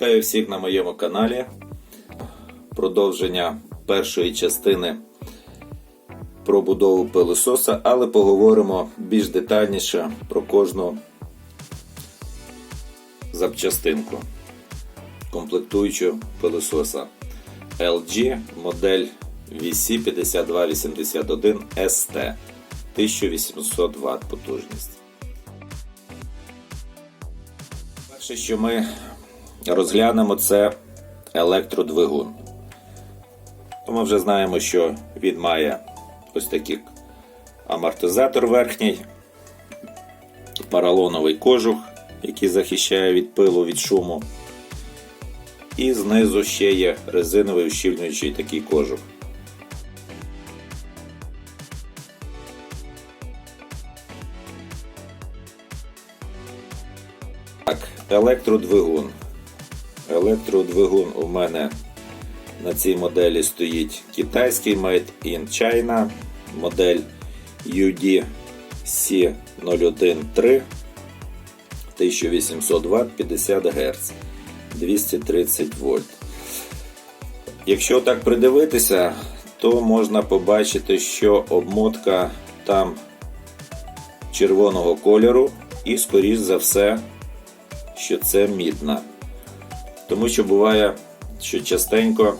Вітаю всіх на моєму каналі. Продовження першої частини про будову пилососа, але поговоримо більш детальніше про кожну запчастинку комплектуючу пилососа LG модель VC5281 ST 1800 Вт потужність. Перше, що ми розглянемо, це електродвигун. То Ми вже знаємо, що він має ось такий амортизатор верхній, поролоновий кожух, який захищає від пилу, від шуму. І знизу ще є резиновий ущільнюючий такий кожух. Так, електродвигун. Електродвигун у мене на цій моделі стоїть китайський Made in China, модель UD C013 1800 Вт 50 Гц 230 вольт. Якщо так придивитися, то можна побачити, що обмотка там червоного кольору і, скоріш за все, що це мідна. Тому що буває, що частенько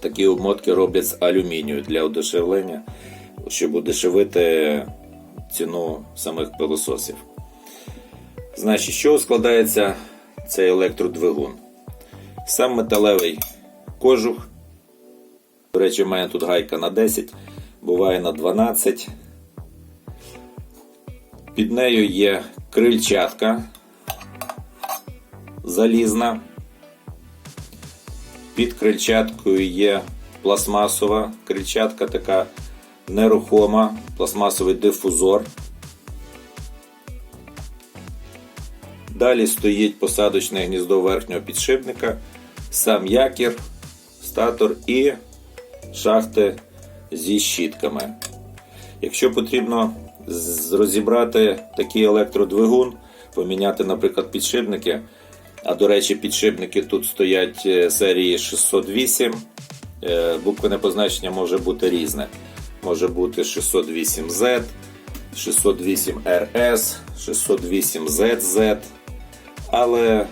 такі обмотки роблять з алюмінію для удешевлення, щоб удешевити ціну самих пилососів. Значить, чого складається цей електродвигун? Сам металевий кожух. До речі, в мене тут гайка на 10, буває на 12. Під нею є крильчатка залізна. Під крильчаткою є пластмасова крильчатка, така нерухома, пластмасовий дифузор. Далі стоїть посадочне гніздо верхнього підшипника, сам якір, статор і шахти зі щітками. Якщо потрібно розібрати такий електродвигун, поміняти, наприклад, підшипники. А до речі, підшипники тут стоять е, серії 608. Е, Буквене позначення може бути різне. Може бути 608Z, 608RS, 608ZZ, але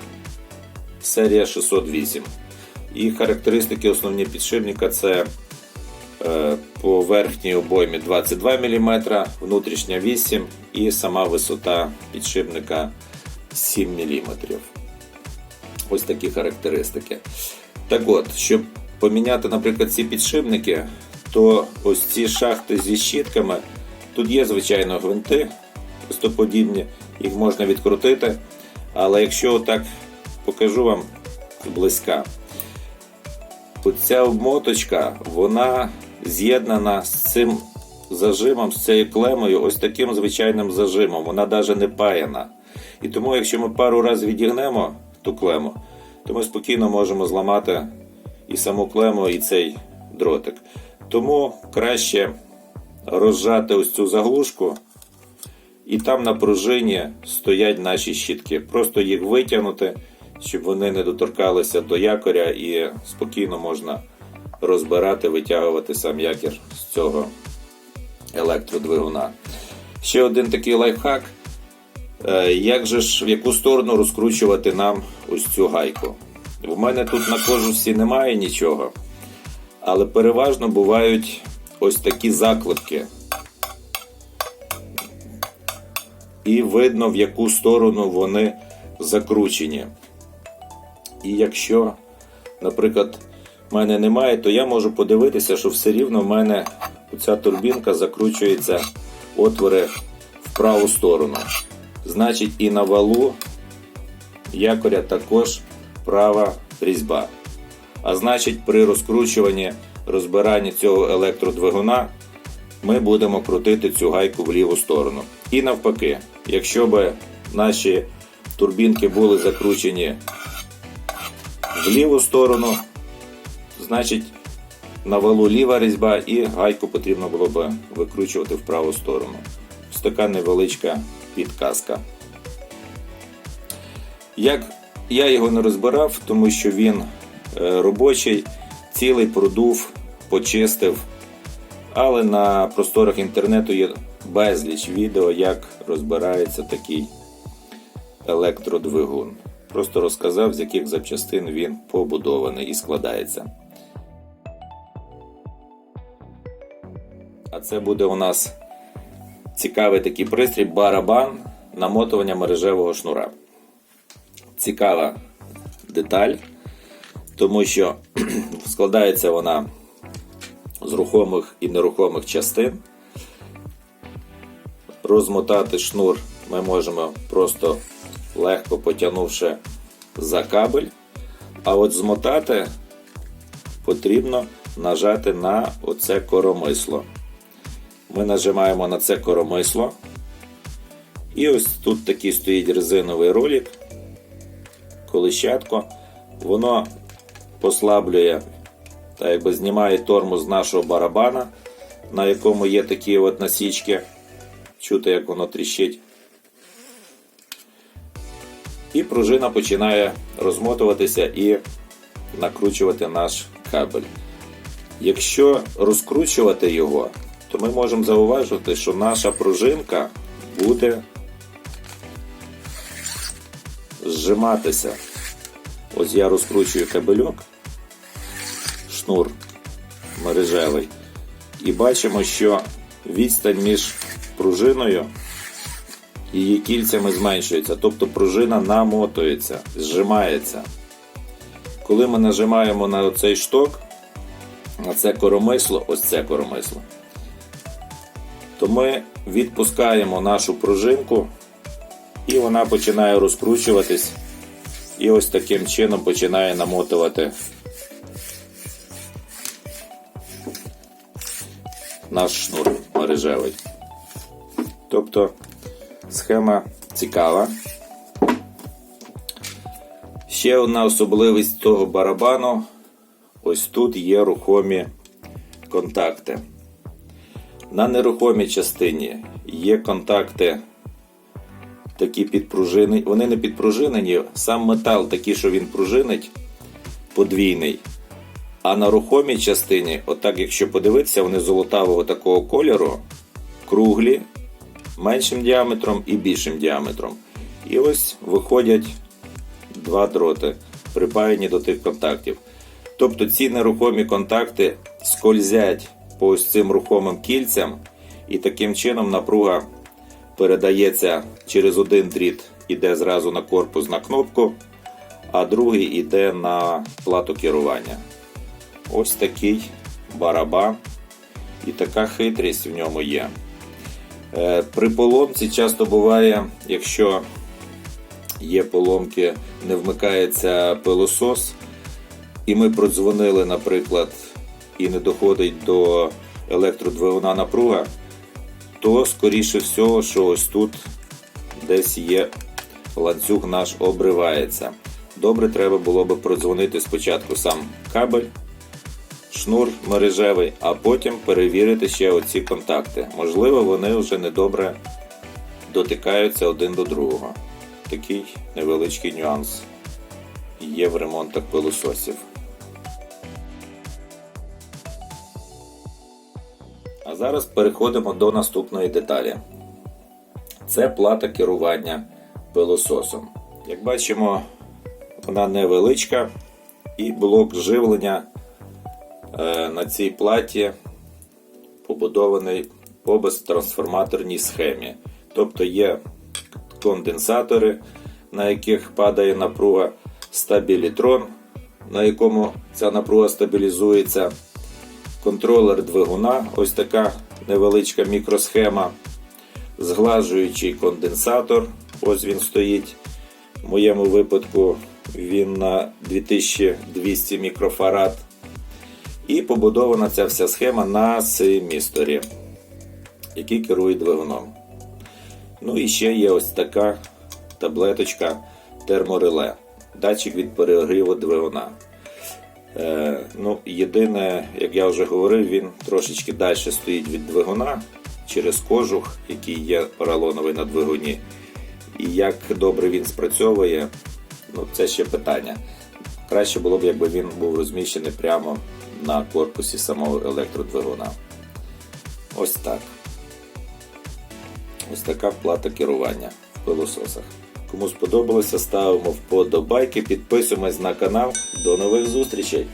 серія 608. І характеристики основні підшипника це е, по верхній обоймі 22 мм, внутрішня 8 і сама висота підшипника 7 мм. Ось такі характеристики. Так от, щоб поміняти, наприклад, ці підшипники, то ось ці шахти зі щітками, тут є, звичайно, гвинти листоподібні, їх можна відкрутити. Але якщо так покажу вам зблизька, Оця обмоточка, вона з'єднана з цим зажимом, з цією клемою, ось таким звичайним зажимом. Вона навіть не паяна. І тому, якщо ми пару разів відігнемо ту клему, то ми спокійно можемо зламати і саму клему, і цей дротик. Тому краще розжати ось цю заглушку, і там на пружині стоять наші щітки. Просто їх витягнути, щоб вони не доторкалися до якоря і спокійно можна розбирати, витягувати сам якір з цього електродвигуна. Ще один такий лайфхак. Е, Як же ж в яку сторону розкручувати нам ось цю гайку? У мене тут на кожусі немає нічого, але переважно бувають ось такі заклепки. І видно, в яку сторону вони закручені. І якщо, наприклад, в мене немає, то я можу подивитися, що все рівно в мене ця турбінка закручується отвори в праву сторону. Значить, і на валу якоря також права різьба. А значить, при розкручуванні розбиранні цього електродвигуна ми будемо крутити цю гайку в ліву сторону. І навпаки, якщо б наші турбінки були закручені в ліву сторону, значить на валу ліва різьба і гайку потрібно було б викручувати в праву сторону. Ось така невеличка підказка. Як Я його не розбирав, тому що він е, робочий, цілий продув, почистив. Але на просторах інтернету є безліч відео, як розбирається такий електродвигун. Просто розказав, з яких запчастин він побудований і складається. А це буде у нас цікавий такий пристрій барабан намотування мережевого шнура. Цікава деталь, тому що складається вона з рухомих і нерухомих частин. Розмотати шнур ми можемо просто легко потягнувши за кабель. А от змотати потрібно нажати на оце коромисло. Ми нажимаємо на це коромисло. І ось тут такий стоїть резиновий ролик, колищатко. Воно послаблює та якби знімає тормоз нашого барабана, на якому є такі от насічки. Чути, як воно тріщить. І пружина починає розмотуватися і накручувати наш кабель. Якщо розкручувати його, то ми можемо зауважити, що наша пружинка буде зжиматися. Ось я розкручую кабельок, шнур мережевий, і бачимо, що відстань між пружиною і її кільцями зменшується, тобто пружина намотується, зжимається. Коли ми нажимаємо на цей шток, на це коромисло, ось це коромисло, то ми відпускаємо нашу пружинку і вона починає розкручуватись. І ось таким чином починає намотувати наш шнур мережевий. Тобто схема цікава. Ще одна особливість цього барабану. Ось тут є рухомі контакти. На нерухомій частині є контакти такі підпружинені. Вони не підпружинені, сам метал такий, що він пружинить, подвійний. А на рухомій частині, отак, якщо подивитися, вони золотавого такого кольору, круглі, меншим діаметром і більшим діаметром. І ось виходять два дроти, припаяні до тих контактів. Тобто ці нерухомі контакти скользять по ось цим рухомим кільцям, і таким чином напруга передається через один дріт, іде зразу на корпус на кнопку, а другий йде на плату керування. Ось такий барабан і така хитрість в ньому є. Е, При поломці часто буває, якщо є поломки, не вмикається пилосос, і ми продзвонили, наприклад, і не доходить до електродвигуна напруга, то скоріше всього, що ось тут десь є ланцюг наш обривається. Добре, треба було би продзвонити спочатку сам кабель, шнур мережевий, а потім перевірити ще оці контакти. Можливо, вони вже недобре дотикаються один до другого. Такий невеличкий нюанс є в ремонтах пилососів. Зараз переходимо до наступної деталі. Це плата керування пилососом. Як бачимо, вона невеличка і блок живлення е, на цій платі побудований по безтрансформаторній схемі. Тобто є конденсатори, на яких падає напруга, стабілітрон, на якому ця напруга стабілізується, контролер двигуна, ось така невеличка мікросхема, зглажуючий конденсатор, ось він стоїть. В моєму випадку він на 2200 мікрофарад. І побудована ця вся схема на семісторі, який керує двигуном. Ну і ще є ось така таблеточка термореле, датчик від перегріву двигуна. Е, ну, Єдине, як я вже говорив, він трошечки далі стоїть від двигуна через кожух, який є поролоновий на двигуні. І як добре він спрацьовує, ну, це ще питання. Краще було б, якби він був розміщений прямо на корпусі самого електродвигуна. Ось так. Ось така плата керування в пилососах. Кому сподобалося, ставимо вподобайки, підписуємось на канал. До нових зустрічей!